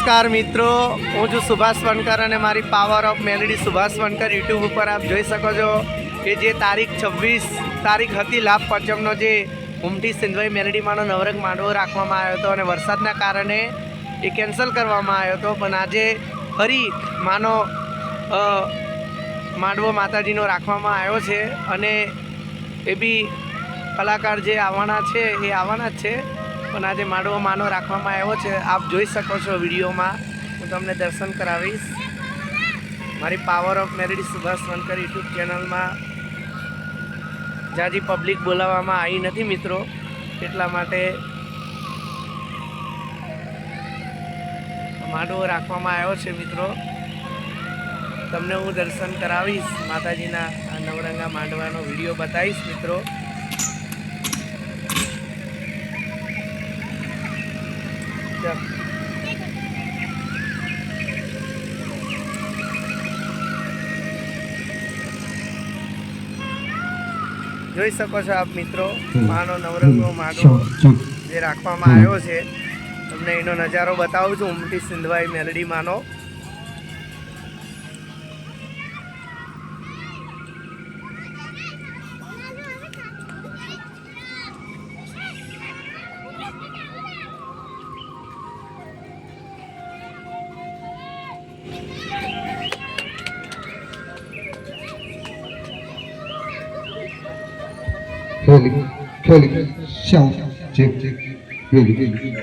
નમસ્કાર મિત્રો, હું છું સુભાષ વનકર અને મારી power of melody Subhash Vankar YouTube ઉપર આપ જોઈ શકો છો કે જે તારીખ છવ્વીસ તારીખ હતી લાભ પંચમનો જે ઉમટી સિંધવાઈ મેલેડીમાંનો નવરંગ માંડવો રાખવામાં આવ્યો હતો અને વરસાદના કારણે એ કેન્સલ કરવામાં આવ્યો હતો. પણ આજે ફરી માનો માંડવો માતાજીનો રાખવામાં આવ્યો છે અને એ બી કલાકાર જે આવવાના છે એ આવવાના જ છે. પણ આજે માંડવો માનો રાખવામાં આવ્યો છે. આપ જોઈ શકો છો વિડીયોમાં. હું તમને દર્શન કરાવીશ. મારી power of melody Subhash Vankar YouTube ચેનલમાં. જાજી પબ્લિક બોલાવવામાં આવી નથી મિત્રો, એટલા માટે માંડવો રાખવામાં આવ્યો છે મિત્રો. તમને હું દર્શન કરાવીશ. માતાજીના આ નવરંગા માંડવાનો વીડિયો બતાવીશ મિત્રો. જોઈ શકો છો આપ મિત્રો માનો નવરંગો માંડવો જે રાખવામાં આવ્યો છે. તમને એનો નજારો બતાવું છું ઉમટી સિંધવાઈ મેલડી માનો. 漂亮，漂亮，笑，接接，越来越厉害。